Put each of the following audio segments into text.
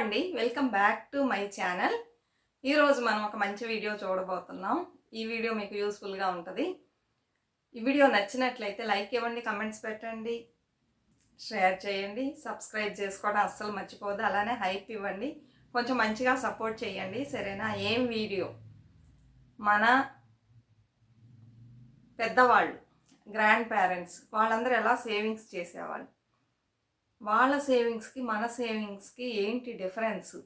అండి. Welcome back to my channel ఈరోజు మనం ఒక మంచి వీడియో చూడబోతున్నాం. ఈ వీడియో మీకు యూస్ఫుల్గా ఉంటుంది. ఈ వీడియో నచ్చినట్లయితే లైక్ ఇవ్వండి కమెంట్స్ పెట్టండి షేర్ చేయండి సబ్స్క్రైబ్ చేసుకోవడం అస్సలు మర్చిపోదు అలానే హైప్ ఇవ్వండి. కొంచెం మంచిగా సపోర్ట్ చేయండి. సరేనా? ఏం వీడియో మన పెద్దవాళ్ళు గ్రాండ్ పేరెంట్స్ వాళ్ళందరూ ఎలా సేవింగ్స్ చేసేవాళ్ళు? వాళ్ళ సేవింగ్స్కి మన సేవింగ్స్కి ఏంటి డిఫరెన్స్?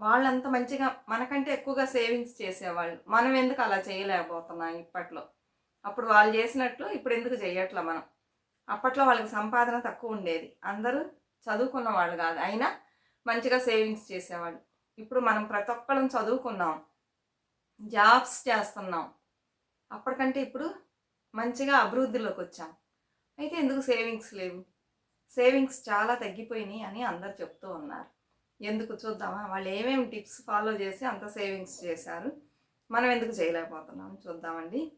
వాళ్ళంత మంచిగా మనకంటే ఎక్కువగా సేవింగ్స్ చేసేవాళ్ళు. మనం ఎందుకు అలా చేయలేకపోతున్నాం ఇప్పట్లో? అప్పుడు వాళ్ళు చేసినట్లు ఇప్పుడు ఎందుకు చేయట్లా మనం? అప్పట్లో వాళ్ళకి సంపాదన తక్కువ ఉండేది. అందరూ చదువుకున్న వాళ్ళు కాదు. అయినా మంచిగా సేవింగ్స్ చేసేవాళ్ళు. ఇప్పుడు మనం ప్రతి ఒక్కరం చదువుకున్నాం. జాబ్స్ చేస్తున్నాం. అప్పటికంటే ఇప్పుడు మంచిగా అభివృద్ధిలోకి వచ్చాం. అయితే ఎందుకు సేవింగ్స్ లేవు? సేవింగ్స్ చాలా తగ్గిపోయినాయి అని అందరు చెప్తూ ఉన్నారు. ఎందుకు చూద్దామా? వాళ్ళు ఏమేమి టిప్స్ ఫాలో చేసి అంత సేవింగ్స్ చేశారు? మనం ఎందుకు చేయలేకపోతున్నాం? చూద్దామండి.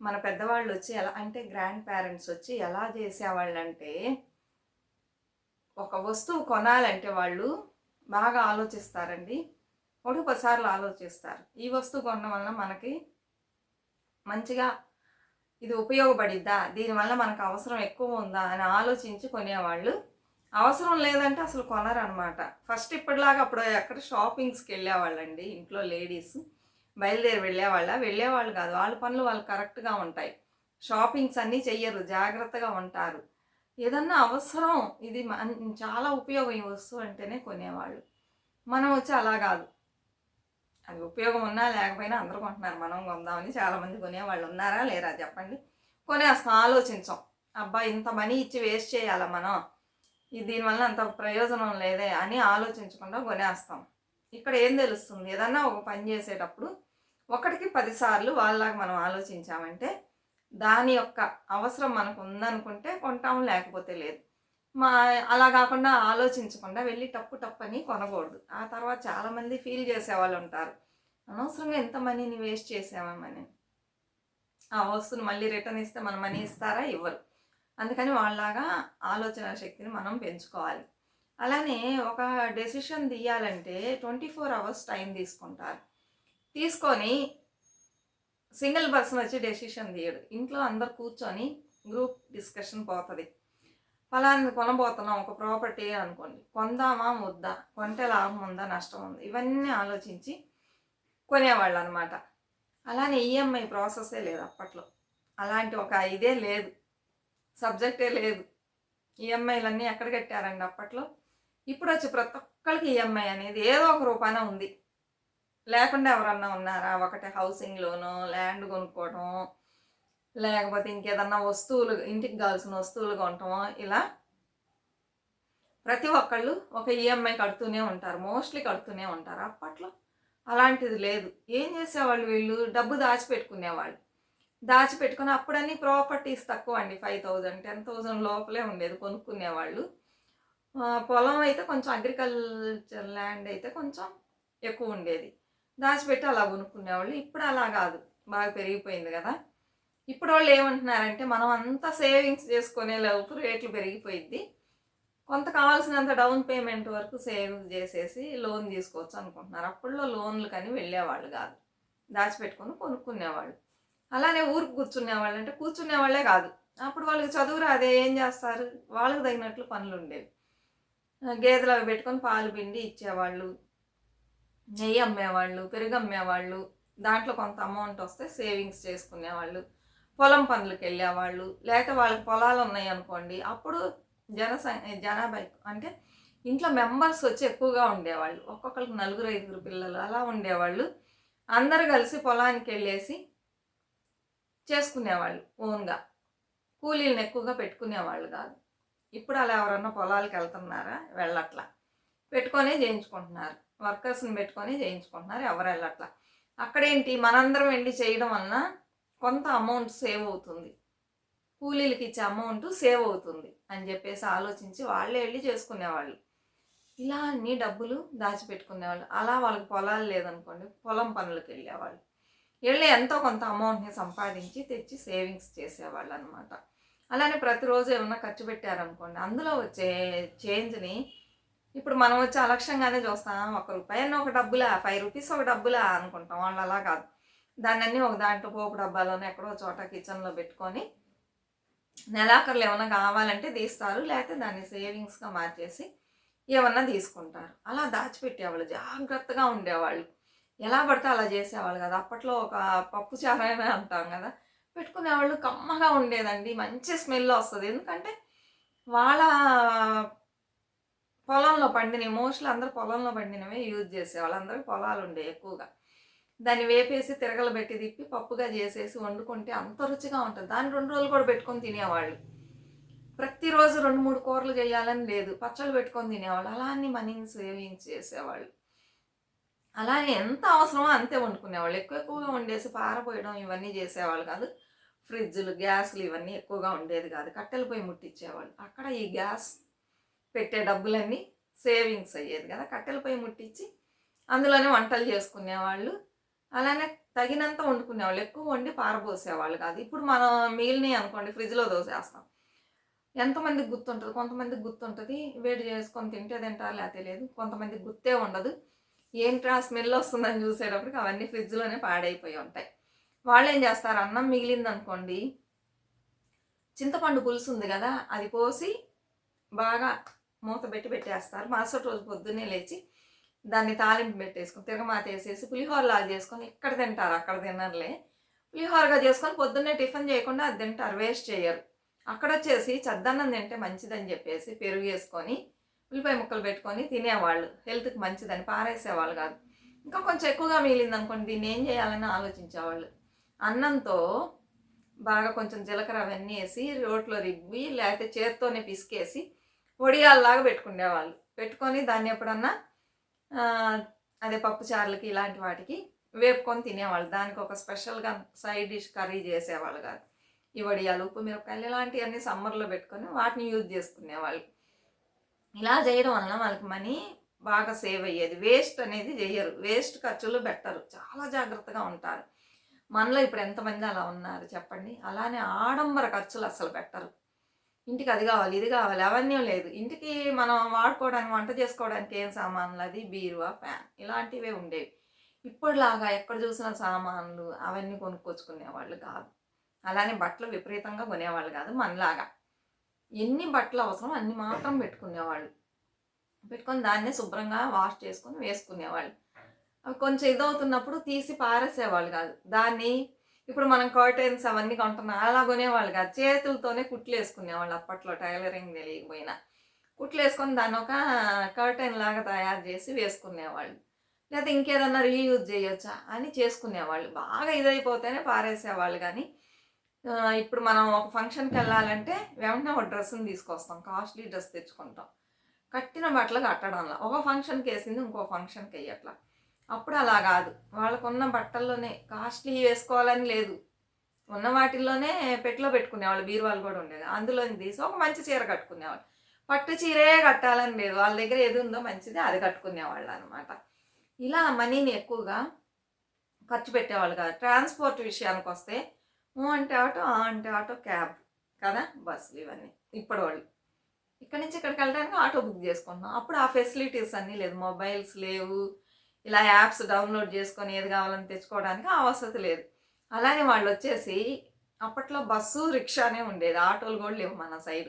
మన పెద్దవాళ్ళు వచ్చి ఎలా అంటే గ్రాండ్ పేరెంట్స్ వచ్చి ఎలా చేసేవాళ్ళు అంటే ఒక వస్తువు కొనాలంటే వాళ్ళు బాగా ఆలోచిస్తారండి. ఒకటి పదిసార్లు ఆలోచిస్తారు. ఈ వస్తువు కొనడం వల్ల మనకి మంచిగా ఇది ఉపయోగపడిద్దా? దీనివల్ల మనకు అవసరం ఎక్కువ ఉందా? అని ఆలోచించి కొనేవాళ్ళు. అవసరం లేదంటే అసలు కొనరు అనమాట ఫస్ట్ ఇప్పటిలాగా అప్పుడు ఎక్కడ షాపింగ్స్కి వెళ్ళేవాళ్ళండి ఇంట్లో లేడీస్. బయలుదేరి వెళ్ళేవాళ్ళ. వెళ్ళేవాళ్ళు కాదు వాళ్ళ పనులు వాళ్ళు కరెక్ట్గా ఉంటాయి. షాపింగ్స్ అన్నీ చెయ్యరు జాగ్రత్తగా ఉంటారు. ఏదన్నా అవసరం ఇది చాలా ఉపయోగం ఈ వస్తువు అంటేనే కొనేవాళ్ళు. మనం వచ్చి అలా కాదు. అది ఉపయోగం ఉన్నా లేకపోయినా అందరూ కొంటున్నారు. మనం కొందామని చాలామంది కొనేవాళ్ళు ఉన్నారా? లేరా? చెప్పండి. కొనేస్తాం ఆలోచించాం. అబ్బా ఇంత మనీ ఇచ్చి వేస్ట్ చేయాలా మనం? ఇది దీనివల్ల అంత ప్రయోజనం లేదే అని ఆలోచించకుండా కొనేస్తాం. ఇక్కడ ఏం తెలుస్తుంది? ఏదన్నా ఒక పని చేసేటప్పుడు ఒకటికి పదిసార్లు వాళ్ళలాగా మనం ఆలోచించామంటే దాని యొక్క అవసరం మనకు ఉందనుకుంటే కొంటాం లేకపోతే లేదు. మా అలా కాకుండా ఆలోచించకుండా వెళ్ళి టప్పు టప్పు అని కొనకూడదు. ఆ తర్వాత చాలామంది ఫీల్ చేసేవాళ్ళు ఉంటారు. అనవసరంగా ఎంత మనీని వేస్ట్ చేసామని ఆ వస్తువును మళ్ళీ రిటర్న్ ఇస్తే మన మనీ ఇస్తారా? ఇవ్వరు. అందుకని వాళ్ళలాగా ఆలోచన శక్తిని మనం పెంచుకోవాలి. అలానే ఒక డెసిషన్ తీయాలంటే ట్వంటీ ఫోర్ అవర్స్ టైం తీసుకుంటారు. తీసుకొని సింగిల్ పర్సన్ వచ్చి డెసిషన్ తీయడు. ఇంట్లో అందరు కూర్చొని గ్రూప్ డిస్కషన్ పోతుంది. ఫలాన్ని కొనబోతున్నాం ఒక ప్రాపర్టీ అనుకోండి. కొందామా వద్దా? కొంటే లాభం ఉందా నష్టం ఉందా? ఇవన్నీ ఆలోచించి కొనేవాళ్ళు అనమాట అలానే ఈఎంఐ ప్రాసెసే లేదు అప్పట్లో. అలాంటి ఒక ఇదే లేదు. సబ్జెక్టే లేదు. ఈఎంఐలన్నీ ఎక్కడ కట్టారండి అప్పట్లో? ఇప్పుడు వచ్చి ప్రతి ఒక్కరికి ఈఎంఐ అనేది ఏదో ఒక రూపాన ఉంది. లేకుండా ఎవరన్నా ఉన్నారా? ఒకటి హౌసింగ్ లోను ల్యాండ్ కొనుక్కోవడం లేకపోతే ఇంకేదన్నా వస్తువులు ఇంటికి కావాల్సిన వస్తువులు కొనటం ఇలా ప్రతి ఒక్కళ్ళు ఒక ఈఎంఐ కడుతూనే ఉంటారు. మోస్ట్లీ కడుతూనే ఉంటారు. అప్పట్లో అలాంటిది లేదు. ఏం చేసేవాళ్ళు వీళ్ళు? డబ్బు దాచిపెట్టుకునేవాళ్ళు. దాచిపెట్టుకుని అప్పుడన్నీ ప్రాపర్టీస్ తక్కువ అండి ఫైవ్ థౌజండ్ టెన్ థౌజండ్ లోపలే ఉండేది కొనుక్కునేవాళ్ళు. పొలం అయితే కొంచెం అగ్రికల్చర్ ల్యాండ్ అయితే కొంచెం ఎక్కువ ఉండేది. దాచిపెట్టి అలా కొనుక్కునేవాళ్ళు. ఇప్పుడు అలా కాదు. బాగా పెరిగిపోయింది కదా. ఇప్పుడు వాళ్ళు ఏమంటున్నారంటే మనం అంతా సేవింగ్స్ చేసుకునే లోపు రేట్లు పెరిగిపోయింది కొంత కావాల్సినంత డౌన్ పేమెంట్ వరకు సేవింగ్స్ చేసేసి లోన్ తీసుకోవచ్చు అనుకుంటున్నారు. అప్పుడులో లోన్లు కానీ వెళ్ళేవాళ్ళు కాదు. దాచిపెట్టుకొని కొనుక్కునేవాళ్ళు. అలానే ఊరికి కూర్చునేవాళ్ళు అంటే కూర్చునేవాళ్ళే కాదు. అప్పుడు వాళ్ళకి చదువు రాదే ఏం చేస్తారు? వాళ్ళకి తగినట్లు పనులు ఉండేవి. గేదెలు అవి పెట్టుకొని పాలు పిండి ఇచ్చేవాళ్ళు. నెయ్యి అమ్మేవాళ్ళు పెరుగు అమ్మేవాళ్ళు. దాంట్లో కొంత అమౌంట్ వస్తే సేవింగ్స్ చేసుకునేవాళ్ళు. పొలం పనులకు వెళ్ళేవాళ్ళు లేక వాళ్ళకి పొలాలు ఉన్నాయి అనుకోండి అప్పుడు జనసం జనాభా అంటే ఇంట్లో మెంబర్స్ వచ్చి ఎక్కువగా ఉండేవాళ్ళు. ఒక్కొక్కరికి నలుగురు ఐదుగురు పిల్లలు అలా ఉండేవాళ్ళు. అందరు కలిసి పొలానికి వెళ్ళేసి చేసుకునేవాళ్ళు ఓన్గా. కూలీలను ఎక్కువగా పెట్టుకునేవాళ్ళు కాదు. ఇప్పుడు అలా ఎవరన్నా పొలాలకు వెళ్తున్నారా? వెళ్ళట్లా. పెట్టుకొనే చేయించుకుంటున్నారు. వర్కర్స్ని పెట్టుకొని చేయించుకుంటున్నారు ఎవరు వెళ్ళట్లా. అక్కడేంటి? మనందరం వెళ్ళి చేయడం వలన కొంత అమౌంట్ సేవ్ అవుతుంది. కూలీలకి ఇచ్చే అమౌంట్ సేవ్ అవుతుంది అని చెప్పేసి ఆలోచించి వాళ్ళే వెళ్ళి చేసుకునేవాళ్ళు. ఇలా అన్ని డబ్బులు దాచిపెట్టుకునేవాళ్ళు. అలా వాళ్ళకి పొలాలు లేదనుకోండి పొలం పనులకు వెళ్ళేవాళ్ళు. వెళ్ళి ఎంతో కొంత అమౌంట్ని సంపాదించి తెచ్చి సేవింగ్స్ చేసేవాళ్ళు అనమాట అలానే ప్రతిరోజు ఏమన్నా ఖర్చు పెట్టారనుకోండి అందులో వచ్చే చేంజ్ని ఇప్పుడు మనం వచ్చి అలక్ష్యంగానే చూస్తాం. ఒక రూపాయి ఒక డబ్బులా ఫైవ్ రూపీస్ ఒక డబ్బులా అనుకుంటాం. వాళ్ళు అలా కాదు. దాన్ని ఒక దాంట్లో పోపు డబ్బాలోనే ఎక్కడో చోట కిచెన్లో పెట్టుకొని నెలాఖరులు ఏమైనా కావాలంటే తీస్తారు లేకపోతే దాన్ని సేవింగ్స్గా మార్చేసి ఏమన్నా తీసుకుంటారు. అలా దాచిపెట్టేవాళ్ళు జాగ్రత్తగా ఉండేవాళ్ళు. ఎలా పడితే అలా చేసేవాళ్ళు కదా. అప్పట్లో ఒక పప్పు చారైనా అంటాం కదా. పెట్టుకునేవాళ్ళు కమ్మగా ఉండేదండి. మంచి స్మెల్ వస్తుంది. ఎందుకంటే వాళ్ళ పొలంలో పండిన మోస్ట్లీ అందరూ పొలంలో పండినవే యూజ్ చేసేవాళ్ళు. అందరికి పొలాలు ఉండే ఎక్కువగా. దాన్ని వేపేసి తిరగలు పెట్టి తిప్పి పప్పుగా చేసేసి వండుకుంటే అంత రుచిగా ఉంటుంది. దాన్ని రెండు రోజులు కూడా పెట్టుకొని తినేవాళ్ళు. ప్రతిరోజు రెండు మూడు కూరలు చేయాలని లేదు. పచ్చళ్ళు పెట్టుకొని తినేవాళ్ళు. అలా అన్ని మనీని సేవింగ్స్ చేసేవాళ్ళు. అలానే ఎంత అవసరమో అంతే వండుకునేవాళ్ళు. ఎక్కువ ఎక్కువగా వండేసి పారపోయడం ఇవన్నీ చేసేవాళ్ళు కాదు. ఫ్రిడ్జ్లు గ్యాస్లు ఇవన్నీ ఎక్కువగా ఉండేది కాదు. కట్టెల పొయ్యి ముట్టించేవాళ్ళు అక్కడ ఈ గ్యాస్ పెట్టే డబ్బులన్నీ సేవింగ్స్ అయ్యేది కదా. కట్టెల పొయ్యి ముట్టించి అందులోనే వంటలు చేసుకునేవాళ్ళు. అలానే తగినంత వండుకునేవాళ్ళు ఎక్కువ వండి పారబోసేవాళ్ళు కాదు. ఇప్పుడు మనం మిగిలినవి అనుకోండి ఫ్రిడ్జ్లో దోసేస్తాం. ఎంతమందికి గుర్తుంటుంది? కొంతమందికి గుర్తుంటుంది. వేడి చేసుకొని తింటే తింటారు? లేకపోతే లేదు. కొంతమందికి గుర్తే ఉండదు. ఏంటి ఆ స్మెల్ వస్తుందని చూసేటప్పటికి అవన్నీ ఫ్రిడ్జ్లోనే పాడైపోయి ఉంటాయి. వాళ్ళు ఏం చేస్తారు? అన్నం మిగిలింది అనుకోండి చింతపండు పులుసు ఉంది కదా అది పోసి బాగా మూత పెట్టి పెట్టేస్తారు. మరుసటి రోజు పొద్దున్నే లేచి దాన్ని తాలింపు పెట్టేసుకొని తిరగమాత వేసేసి పులిహోరలాగా చేసుకొని ఇక్కడ తింటారు అక్కడ తినర్లే. పులిహోరగా చేసుకొని పొద్దున్నే టిఫిన్ చేయకుండా అది తింటారు వేస్ట్ చేయరు. అక్కడ వచ్చేసి చద్దన్నం తింటే మంచిదని చెప్పేసి పెరుగు వేసుకొని ఉల్లిపాయ ముక్కలు పెట్టుకొని తినేవాళ్ళు. హెల్త్కి మంచిదని పారేసేవాళ్ళు కాదు. ఇంకా కొంచెం ఎక్కువగా మిగిలింది అనుకోండి దీన్ని ఏం చేయాలని ఆలోచించేవాళ్ళు? అన్నంతో బాగా కొంచెం జీలకర్ర అవన్నీ వేసి రోట్లో రిబ్బి లేకపోతే చేత్తోనే పిసికేసి వడియాల్లాగా పెట్టుకునేవాళ్ళు. పెట్టుకొని దాన్ని ఎప్పుడన్నా అదే పప్పు చారులకి ఇలాంటి వాటికి వేపుకొని తినేవాళ్ళు. దానికి ఒక స్పెషల్గా సైడ్ డిష్ కర్రీ చేసేవాళ్ళు కాదు. ఈ వడియాలు ఉప్పు మిరపకాయలు ఇలాంటివన్నీ సమ్మర్లో పెట్టుకొని వాటిని యూజ్ చేసుకునేవాళ్ళు. ఇలా చేయడం వలన వాళ్ళకి మనీ బాగా సేవ్ అయ్యేది. వేస్ట్ అనేది చేయరు వేస్ట్ ఖర్చులు పెట్టరు. చాలా జాగ్రత్తగా ఉంటారు. మనలో ఇప్పుడు ఎంతమంది అలా ఉన్నారు చెప్పండి? అలానే ఆడంబర ఖర్చులు అసలు పెట్టరు. ఇంటికి అది కావాలి ఇది కావాలి అవన్నీ లేదు. ఇంటికి మనం వాడుకోవడానికి వంట చేసుకోవడానికి ఏం సామాన్లు? అది బీరువా ఫ్యాన్ ఇలాంటివే ఉండేవి. ఇప్పటిలాగా ఎక్కడ చూసిన సామాన్లు అవన్నీ కొనుక్కొచ్చుకునేవాళ్ళు కాదు. అలానే బట్టలు విపరీతంగా కొనేవాళ్ళు కాదు మనలాగా. ఎన్ని బట్టలు అవసరం అన్ని మాత్రం పెట్టుకునేవాళ్ళు. పెట్టుకొని దాన్నే శుభ్రంగా వాష్ చేసుకొని వేసుకునేవాళ్ళు. అవి కొంచెం ఇదవుతున్నప్పుడు తీసి పారేసేవాళ్ళు కాదు. దాన్ని ఇప్పుడు మనం కర్టెన్స్ అవన్నీ కొంటున్నాం. అలా కొనేవాళ్ళు కాదు చేతులతోనే కుట్లు వేసుకునేవాళ్ళు అప్పట్లో టైలరింగ్ తెలియకపోయినా. కుట్లు వేసుకొని దాన్ని ఒక కర్టెన్ లాగా తయారు చేసి వేసుకునేవాళ్ళు. లేకపోతే ఇంకేదన్నా రీయూజ్ చేయొచ్చా అని చేసుకునేవాళ్ళు. బాగా ఇదైపోతేనే పారేసేవాళ్ళు కానీ ఇప్పుడు మనం ఒక ఫంక్షన్కి వెళ్ళాలంటే వెంటనే ఒక డ్రెస్ని తీసుకొస్తాం. కాస్ట్లీ డ్రెస్ తెచ్చుకుంటాం. కట్టిన బట్టలు కట్టడంలా. ఒక ఫంక్షన్కి వేసింది ఇంకో ఫంక్షన్కి వేయట్లా. అప్పుడు అలా కాదు. వాళ్ళకున్న బట్టల్లోనే కాస్ట్లీ వేసుకోవాలని లేదు. ఉన్న వాటిల్లోనే పెట్టిలో పెట్టుకునేవాళ్ళు బీరువాళ్ళు కూడా ఉండేది. అందులోని తీసి ఒక మంచి చీర కట్టుకునేవాళ్ళు. పట్టు చీరే కట్టాలని లేదు. వాళ్ళ దగ్గర ఏది ఉందో మంచిది అది కట్టుకునేవాళ్ళు అనమాట ఇలా మనీని ఎక్కువగా ఖర్చు పెట్టేవాళ్ళు కాదు. ట్రాన్స్పోర్ట్ విషయానికి వస్తే ఊ అంటే ఆటో ఆ అంటే ఆటో క్యాబ్ కదా బస్సులు ఇవన్నీ. ఇప్పటి వాళ్ళు ఇక్కడి నుంచి ఇక్కడికి వెళ్ళడానికి ఆటో బుక్ చేసుకుంటున్నాం. అప్పుడు ఆ ఫెసిలిటీస్ అన్నీ లేదు. మొబైల్స్ లేవు. ఇలా యాప్స్ డౌన్లోడ్ చేసుకొని ఏది కావాలని తెచ్చుకోవడానికి ఆ వసతి లేదు. అలానే వాళ్ళు వచ్చేసి అప్పట్లో బస్సు రిక్షానే ఉండేది. ఆటోలు కూడా లేవు మన సైడ్.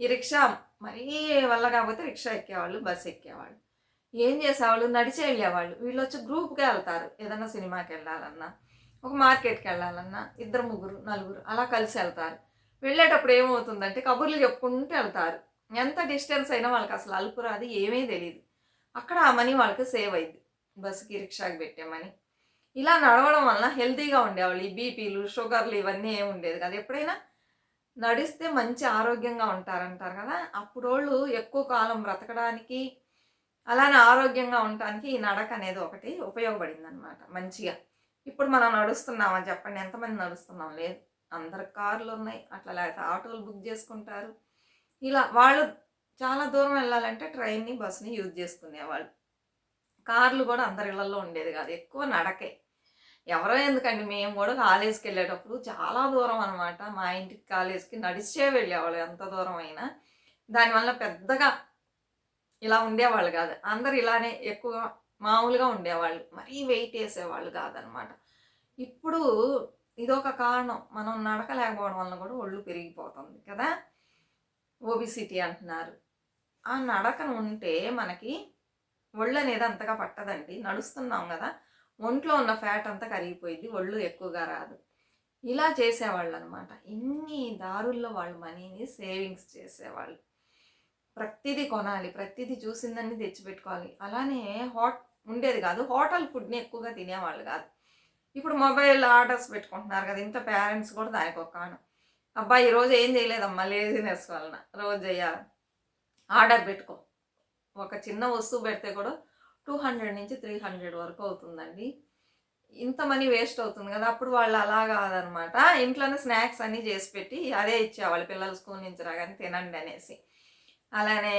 ఈ రిక్షా మరీ వల్ల కాకపోతే రిక్షా ఎక్కేవాళ్ళు బస్సు ఎక్కేవాళ్ళు. ఏం చేసేవాళ్ళు? నడిచి వెళ్ళేవాళ్ళు. వీళ్ళు వచ్చి గ్రూప్గా వెళ్తారు. ఏదైనా సినిమాకి వెళ్ళాలన్నా ఒక మార్కెట్కి వెళ్ళాలన్నా ఇద్దరు ముగ్గురు నలుగురు అలా కలిసి వెళ్తారు. వెళ్ళేటప్పుడు ఏమవుతుందంటే కబుర్లు చెప్పుకుంటూ వెళ్తారు. ఎంత డిస్టెన్స్ అయినా వాళ్ళకి అసలు అలుపు రాదు ఏమీ తెలియదు అక్కడ ఆ మనీ వాళ్ళకి సేవ్ అయింది బస్సుకి రిక్షాకి పెట్టామని. ఇలా నడవడం వలన హెల్తీగా ఉండేవాళ్ళు. ఈ బీపీలు షుగర్లు ఇవన్నీ ఏమి ఉండేది కదా. ఎప్పుడైనా నడిస్తే మంచి ఆరోగ్యంగా ఉంటారంటారు కదా. అప్పుడు వాళ్ళు ఎక్కువ కాలం బ్రతకడానికి అలానే ఆరోగ్యంగా ఉండటానికి ఈ నడక అనేది ఒకటి ఉపయోగపడింది అనమాట మంచిగా. ఇప్పుడు మనం నడుస్తున్నామా చెప్పండి. ఎంతమంది నడుస్తున్నాం? లేదు. అందరు కార్లు ఉన్నాయి. అట్లా లేకపోతే ఆటోలు బుక్ చేసుకుంటారు. ఇలా వాళ్ళు చాలా దూరం వెళ్ళాలంటే ట్రైన్ని బస్ని యూజ్ చేసుకునేవాళ్ళు. కార్లు కూడా అందరి ఇళ్ళలో ఉండేది కాదు. ఎక్కువ నడకే. ఎవరో ఎందుకండి? మేము కూడా కాలేజీకి వెళ్ళేటప్పుడు చాలా దూరం అనమాట మా ఇంటికి కాలేజీకి నడిచే వెళ్ళేవాళ్ళు ఎంత దూరం అయినా. దానివల్ల పెద్దగా ఇలా ఉండేవాళ్ళు కాదు. అందరు ఇలానే ఎక్కువ మామూలుగా ఉండేవాళ్ళు. మరీ వెయిట్ వేసేవాళ్ళు కాదనమాట ఇప్పుడు ఇదొక కారణం. మనం నడకలేకపోవడం వల్ల కూడా ఒళ్ళు పెరిగిపోతుంది కదా? ఓబిసిటీ అంటున్నారు. ఆ నడకను ఉంటే మనకి ఒళ్ళు అనేది అంతగా పట్టదండి. నడుస్తున్నాం కదా ఒంట్లో ఉన్న ఫ్యాట్ అంతా కరిగిపోయింది ఒళ్ళు ఎక్కువగా రాదు. ఇలా చేసేవాళ్ళు అనమాట ఇన్ని దారుల్లో వాళ్ళు మనీని సేవింగ్స్ చేసేవాళ్ళు. ప్రతిదీ కొనాలి ప్రతిదీ చూసిందని తెచ్చిపెట్టుకోవాలి. అలానే హాట్ ఉండేది కాదు. హోటల్ ఫుడ్ని ఎక్కువగా తినేవాళ్ళు కాదు. ఇప్పుడు మొబైల్ ఆర్డర్స్ పెట్టుకుంటున్నారు కదా ఇంత పేరెంట్స్ కూడా దానికి ఒక కారణం. అబ్బాయి ఈరోజు ఏం చేయలేదమ్మా లేజినెస్ వలన. రోజు చేయాలి ఆర్డర్ పెట్టుకో. ఒక చిన్న వస్తువు పెడితే కూడా టూ హండ్రెడ్ నుంచి త్రీ హండ్రెడ్ వరకు అవుతుందండి. ఇంత మనీ వేస్ట్ అవుతుంది కదా అప్పుడు వాళ్ళు అలా కాదనమాట. ఇంట్లోనే స్నాక్స్ అన్నీ చేసి పెట్టి అదే ఇచ్చేవాళ్ళు పిల్లలు స్కూల్ నుంచి రాగానే తినండి అనేసి. అలానే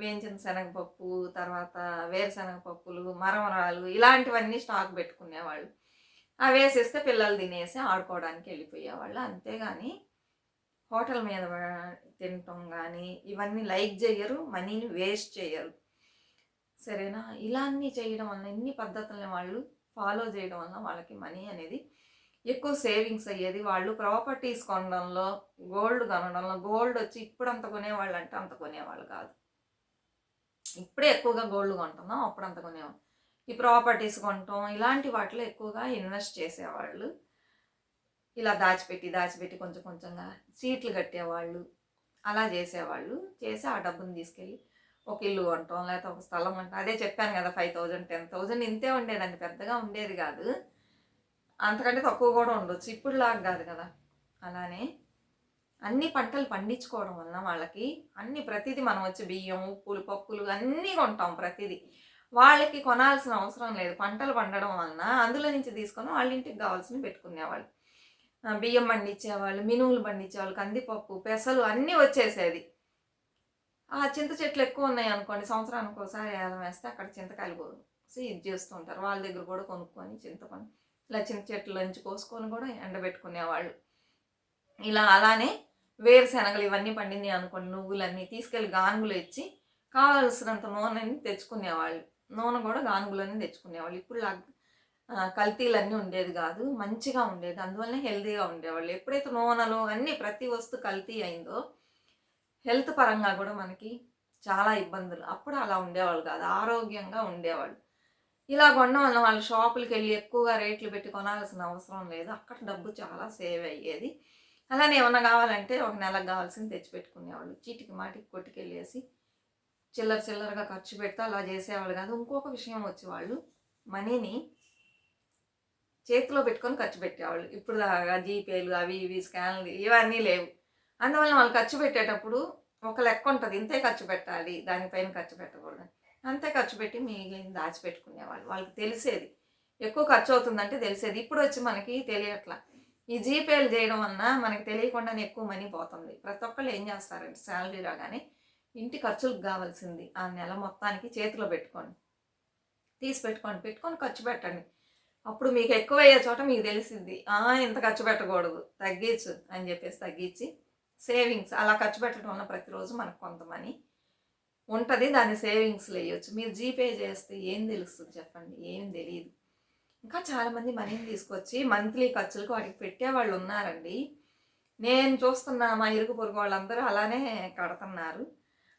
వేయించిన శనగపప్పు తర్వాత వేరుశనగపప్పులు మరమరాలు ఇలాంటివన్నీ స్టాక్ పెట్టుకునేవాళ్ళు. అవి వేసేస్తే పిల్లలు తినేసి ఆడుకోవడానికి వెళ్ళిపోయేవాళ్ళు అంతేగాని హోటల్ మీద తినటం కానీ ఇవన్నీ లైక్ చేయరు మనీని వేస్ట్ చేయరు సరేనా? ఇలా అన్నీ చేయడం వల్ల ఇన్ని పద్ధతులని వాళ్ళు ఫాలో చేయడం వల్ల వాళ్ళకి మనీ అనేది ఎక్కువ సేవింగ్స్ అయ్యేది. వాళ్ళు ప్రాపర్టీస్ కొనడంలో గోల్డ్ కొనడంలో గోల్డ్ వచ్చి ఇప్పుడు అంత కొనేవాళ్ళు అంటే అంత కొనేవాళ్ళు కాదు. ఇప్పుడే ఎక్కువగా గోల్డ్ కొంటున్నాం అప్పుడు అంత కొనేవాళ్ళు. ఈ ప్రాపర్టీస్ కొనటం ఇలాంటి వాటిలో ఎక్కువగా ఇన్వెస్ట్ చేసేవాళ్ళు. ఇలా దాచిపెట్టి దాచిపెట్టి కొంచెం కొంచెంగా సీట్లు కట్టేవాళ్ళు. అలా చేసేవాళ్ళు. చేసి ఆ డబ్బుని తీసుకెళ్ళి ఒక ఇల్లు కొంటాం లేకపోతే ఒక స్థలం అంటాం అదే చెప్పాను కదా ఫైవ్ థౌజండ్ టెన్ థౌజండ్ ఇంతే ఉండేదండి. పెద్దగా ఉండేది కాదు. అంతకంటే తక్కువ కూడా ఉండొచ్చు. ఇప్పుడు లాగా కాదు కదా. అలానే అన్ని పంటలు పండించుకోవడం వలన వాళ్ళకి అన్ని ప్రతిదీ మనం వచ్చి బియ్యం ఉప్పులు పప్పులు అన్నీ కొంటాం ప్రతిదీ. వాళ్ళకి కొనాల్సిన అవసరం లేదు. పంటలు పండడం వలన అందులో నుంచి తీసుకొని వాళ్ళ ఇంటికి కావాల్సినవి పెట్టుకునేవాళ్ళు. బియ్యం పండించేవాళ్ళు మినుములు పండించేవాళ్ళు కందిపప్పు పెసలు అన్నీ వచ్చేసేది. ఆ చింత చెట్లు ఎక్కువ ఉన్నాయి అనుకోండి సంవత్సరానికి ఒకసారి ఏదం వేస్తే అక్కడ చింతకాయలు కోసి ఇది చేస్తూ ఉంటారు వాళ్ళ దగ్గర కూడా కొనుక్కొని చింతపండు ఇలా చింత చెట్లు నుంచి కోసుకొని కూడా ఎండబెట్టుకునేవాళ్ళు. ఇలా అలానే వేరుశనగలు ఇవన్నీ పండింది అనుకోండి నువ్వులన్నీ తీసుకెళ్ళి గానుగులు ఇచ్చి కావలసినంత నూనెని తెచ్చుకునేవాళ్ళు. నూనె కూడా గానుగులన్నీ తెచ్చుకునేవాళ్ళు. ఇప్పుడు లాగా కల్తీలన్నీ ఉండేది కాదు. మంచిగా ఉండేది. అందువల్లనే హెల్తీగా ఉండేవాళ్ళు. ఎప్పుడైతే నూనెలు అన్నీ ప్రతి వస్తువు కల్తీ అయిందో హెల్త్ పరంగా కూడా మనకి చాలా ఇబ్బందులు. అప్పుడు అలా ఉండేవాళ్ళు కాదు. ఆరోగ్యంగా ఉండేవాళ్ళు. ఇలా కొనడం వల్ల వాళ్ళు షాపులకి వెళ్ళి ఎక్కువగా రేట్లు పెట్టి కొనాల్సిన అవసరం లేదు. అక్కడ డబ్బు చాలా సేవ్ అయ్యేది. అలానే ఏమన్నా కావాలంటే ఒక నెలకు కావాల్సింది తెచ్చిపెట్టుకునేవాళ్ళు. చీటికి మాటికి కొట్టుకెళ్ళేసి చిల్లర చిల్లరగా ఖర్చు పెడితే అలా చేసేవాళ్ళు కాదు. ఇంకొక విషయం వచ్చేవాళ్ళు. మనీని చేతిలో పెట్టుకొని ఖర్చు పెట్టేవాళ్ళు. ఇప్పుడు దాకా జీపేలు అవి ఇవి స్కాన్లు ఇవన్నీ లేవు. అందువల్ల వాళ్ళు ఖర్చు పెట్టేటప్పుడు ఒక లెక్క ఉంటుంది. ఇంతే ఖర్చు పెట్టాలి. దానిపైన ఖర్చు పెట్టకూడదు అంతే ఖర్చు పెట్టి మిగిలిన దాచిపెట్టుకునేవాళ్ళు వాళ్ళకి తెలిసేది. ఎక్కువ ఖర్చు అవుతుందంటే తెలిసేది. ఇప్పుడు వచ్చి మనకి తెలియట్లా. ఈ జీపేలు చేయడం వలన మనకి తెలియకుండానే ఎక్కువ మనీ పోతుంది. ప్రతి ఒక్కళ్ళు ఏం చేస్తారంటే శాలరీ రాగానే ఇంటి ఖర్చులకు కావాల్సింది. ఆ నెల మొత్తానికి చేతిలో పెట్టుకోండి తీసి పెట్టుకోండి పెట్టుకొని ఖర్చు పెట్టండి. అప్పుడు మీకు ఎక్కువ అయ్యే చోట మీకు తెలిసింది ఇంత ఖర్చు పెట్టకూడదు తగ్గించు అని చెప్పేసి తగ్గించి సేవింగ్స్ అలా ఖర్చు పెట్టడం వల్ల ప్రతిరోజు మనకు కొంత మనీ ఉంటుంది దాన్ని సేవింగ్స్లో వేయచ్చు మీరు జీపే చేస్తే ఏం తెలుస్తుంది చెప్పండి? ఏం తెలియదు ఇంకా చాలామంది మనీని తీసుకొచ్చి మంత్లీ ఖర్చులకు వాటికి పెట్టే వాళ్ళు ఉన్నారండి. నేను చూస్తున్నా మా ఇరుగు పొరుగు వాళ్ళందరూ అలానే కడుతున్నారు.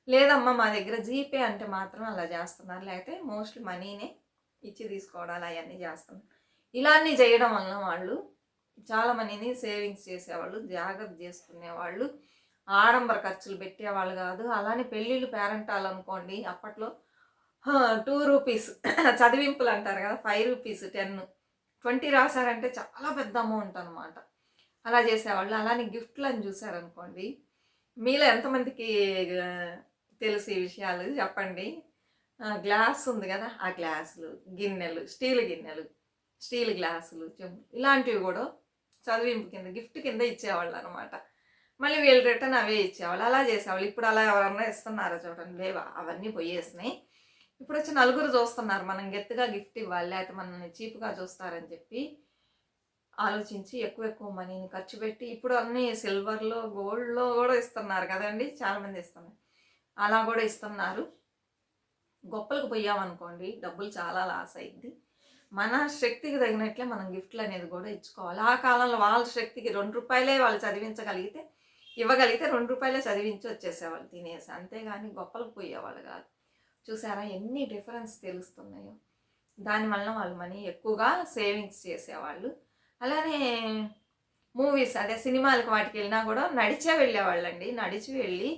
లేదమ్మా మా దగ్గర జీపే అంటే మాత్రం అలా చేస్తున్నారు. లేకపోతే మోస్ట్లీ మనీనే ఇచ్చి తీసుకోవడాలు అవన్నీ చేస్తున్నారు. ఇలాన్ని చేయడం వలన వాళ్ళు చాలా మనీని సేవింగ్స్ చేసేవాళ్ళు జాగ్రత్త చేసుకునేవాళ్ళు ఆడంబర ఖర్చులు పెట్టేవాళ్ళు కాదు. అలానే పెళ్ళిళ్ళు పేరెంటాలు అనుకోండి అప్పట్లో టూ రూపీస్ చదివింపులు అంటారు కదా ఫైవ్ రూపీస్ టెన్ ట్వంటీ రాశారంటే చాలా పెద్ద అమౌంట్ అనమాట అలా చేసేవాళ్ళు. అలానే గిఫ్ట్లు అని చూసారనుకోండి మీలో ఎంతమందికి తెలుసు ఈ విషయాలు? చెప్పండి. గ్లాస్ ఉంది కదా ఆ గ్లాసులు గిన్నెలు స్టీల్ గిన్నెలు స్టీల్ గ్లాసులు చెంబు ఇలాంటివి కూడా చదివింపు కింద గిఫ్ట్ కింద ఇచ్చేవాళ్ళు అనమాట మళ్ళీ వీళ్ళు రిటర్న్ అవే ఇచ్చేవాళ్ళు. అలా చేసేవాళ్ళు. ఇప్పుడు అలా ఎవరన్నా ఇస్తున్నారో చూడండి. లేవా? అవన్నీ పోయేసినాయి. ఇప్పుడు వచ్చి నలుగురు చూస్తున్నారు. మనం గెత్తుగా గిఫ్ట్ ఇవ్వాలి. లేకపోతే మనల్ని చీప్గా చూస్తారని చెప్పి ఆలోచించి ఎక్కువ ఎక్కువ మనీని ఖర్చు పెట్టి ఇప్పుడు అన్నీ సిల్వర్లో గోల్డ్లో కూడా ఇస్తున్నారు కదండి. చాలామంది ఇస్తున్నారు. అలా కూడా ఇస్తున్నారు. గొప్పలకు పోయామనుకోండి డబ్బులు చాలా లాస్ అయింది మన శక్తికి తగినట్లే మనం గిఫ్ట్లు అనేది కూడా ఇచ్చుకోవాలి. ఆ కాలంలో వాళ్ళ శక్తికి రెండు రూపాయలే వాళ్ళు చదివించగలిగితే ఇవ్వగలిగితే రెండు రూపాయలే చదివించి వచ్చేసేవాళ్ళు తినేసి. అంతేగాని గొప్పలకు పోయేవాళ్ళు కాదు. చూసారా ఎన్ని డిఫరెన్స్ తెలుస్తున్నాయో. దానివల్ల వాళ్ళు మనీ ఎక్కువగా సేవింగ్స్ చేసేవాళ్ళు. అలానే మూవీస్ అదే సినిమాలకు వాటికి వెళ్ళినా కూడా నడిచే వెళ్ళేవాళ్ళండి. నడిచి వెళ్ళి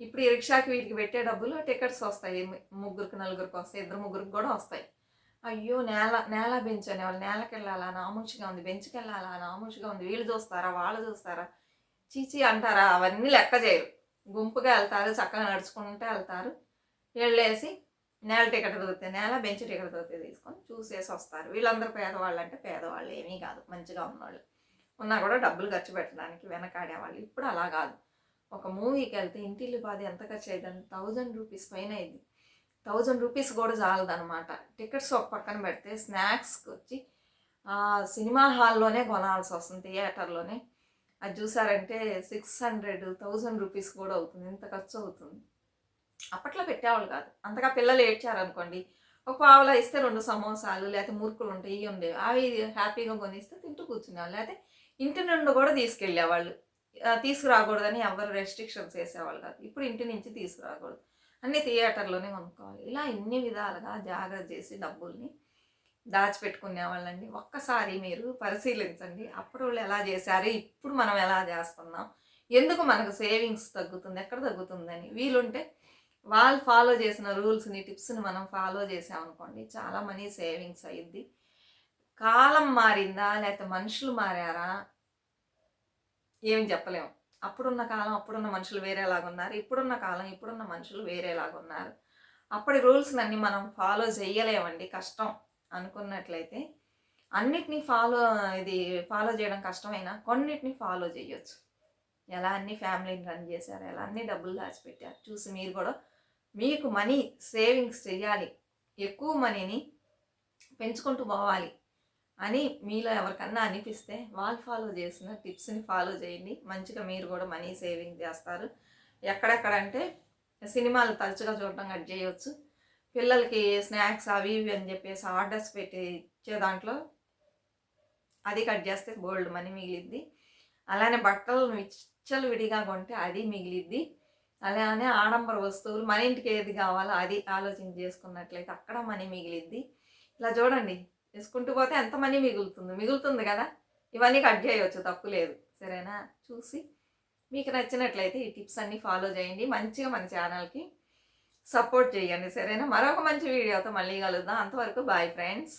ఇప్పుడు ఈ రిక్షాకి వీటికి పెట్టే డబ్బులు టికెట్స్ వస్తాయి. ముగ్గురికి నలుగురికి వస్తాయి. ఇద్దరు ముగ్గురికి కూడా వస్తాయి. అయ్యో నేల నేల బెంచ్ అనేవాళ్ళు నేలకి వెళ్ళాలా నామూషిగా ఉంది. బెంచ్కి వెళ్ళాలా నామూషిగా ఉంది. వీళ్ళు చూస్తారా? వాళ్ళు చూస్తారా? చీచి అంటారా? అవన్నీ లెక్క చేయరు. గుంపుగా వెళ్తారు చక్కగా నడుచుకుంటూ వెళ్తారు. వెళ్ళేసి నేల టికెట్ దొరికితే నేల బెంచ్ టికెట్ దొరికితే తీసుకొని చూసేసి వస్తారు. వీళ్ళందరూ పేదవాళ్ళు అంటే పేదవాళ్ళు ఏమీ కాదు. మంచిగా ఉన్నవాళ్ళు ఉన్నా కూడా డబ్బులు ఖర్చు పెట్టడానికి వెనకాడేవాళ్ళు ఇప్పుడు అలా కాదు. ఒక మూవీకి వెళ్తే ఇంటిల్లి బాధ ఎంత ఖర్చు అయ్యిందని థౌజండ్ రూపీస్ పైన అయింది థౌజండ్ రూపీస్ కూడా చాలదనమాట టికెట్స్ ఒక పక్కన పెడితే స్నాక్స్కి వచ్చి సినిమా హాల్లోనే కొనాల్సి వస్తుంది థియేటర్లోనే. అది చూసారంటే సిక్స్ హండ్రెడ్ థౌజండ్ రూపీస్ కూడా అవుతుంది ఇంత ఖర్చు అవుతుంది. అప్పట్లో పెట్టేవాళ్ళు కాదు. అంతగా పిల్లలు ఏడ్చారనుకోండి ఒక పావులా ఇస్తే రెండు సమోసాలు లేకపోతే మురుకులు ఉంటాయి ఇవి ఉండేవి. అవి హ్యాపీగా కొనిస్తే తింటూ కూర్చునేవాళ్ళు. లేకపోతే ఇంటి నుండి కూడా తీసుకెళ్ళేవాళ్ళు. తీసుకురాకూడదని ఎవరు రెస్ట్రిక్షన్స్ వేసేవాళ్ళు కాదు. ఇప్పుడు ఇంటి నుంచి తీసుకురాకూడదు. అన్ని థియేటర్లోనే కొనుక్కోవాలి. ఇలా ఇన్ని విధాలుగా జాగ్రత్త చేసి డబ్బుల్ని దాచిపెట్టుకునే వాళ్ళండి. ఒక్కసారి మీరు పరిశీలించండి. అప్పుడు వాళ్ళు ఎలా చేశారు? ఇప్పుడు మనం ఎలా చేస్తున్నాం? ఎందుకు మనకు సేవింగ్స్ తగ్గుతుంది? ఎక్కడ తగ్గుతుందని. వీలుంటే వాళ్ళు ఫాలో చేసిన రూల్స్ని టిప్స్ని మనం ఫాలో చేసామనుకోండి చాలా మనీ సేవింగ్స్ అయ్యిద్ది కాలం మారిందా? లేకపోతే మనుషులు మారారా? ఏమి చెప్పలేము. అప్పుడున్న కాలం అప్పుడున్న మనుషులు వేరేలాగా ఉన్నారు ఇప్పుడున్న కాలం ఇప్పుడున్న మనుషులు వేరేలాగా ఉన్నారు అప్పటి రూల్స్ని మనం ఫాలో చేయలేమండి కష్టం అనుకున్నట్లయితే. అన్నిటినీ ఫాలో ఇది ఫాలో చేయడం కష్టమైనా కొన్నిటిని ఫాలో చేయొచ్చు. ఎలా అన్ని ఫ్యామిలీని రన్ చేశారు ఎలా అన్ని డబ్బులు దాచిపెట్టారు చూసి మీరు కూడా మీకు మనీ సేవింగ్స్ చేయాలి. ఎక్కువ మనీని పెంచుకుంటూ పోవాలి. అని మీలో ఎవరికన్నా అనిపిస్తే వాళ్ళు ఫాలో చేసిన టిప్స్ని ఫాలో చేయండి. మంచిగా మీరు కూడా మనీ సేవింగ్ చేస్తారు. ఎక్కడెక్కడంటే సినిమాలు తరచుగా చూడడం కట్ చేయవచ్చు పిల్లలకి స్నాక్స్ అవి ఇవి అని చెప్పేసి ఆర్డర్స్ పెట్టి ఇచ్చే దాంట్లో అది కట్ చేస్తే గోల్డ్ మనీ మిగిలిద్ది. అలానే బట్టలు విచ్చలు విడిగా కొంటే అది మిగిలిద్ది. అలానే ఆడంబర వస్తువులు మన ఇంటికి ఏది కావాలో అది ఆలోచన చేసుకున్నట్లయితే అక్కడ మనీ మిగిలిద్ది. ఇలా చూడండి. వేసుకుంటూ పోతే ఎంత మనీ మిగులుతుంది. మిగులుతుంది కదా? ఇవన్నీ కట్ చేయవచ్చు తప్పు లేదు. సరేనా? చూసి మీకు నచ్చినట్లయితే ఈ టిప్స్ అన్నీ ఫాలో చేయండి. మంచిగా మన ఛానల్కి సపోర్ట్ చేయండి. సరేనా? మరొక మంచి వీడియోతో మళ్ళీ కలుద్దాం. అంతవరకు బాయ్ ఫ్రెండ్స్.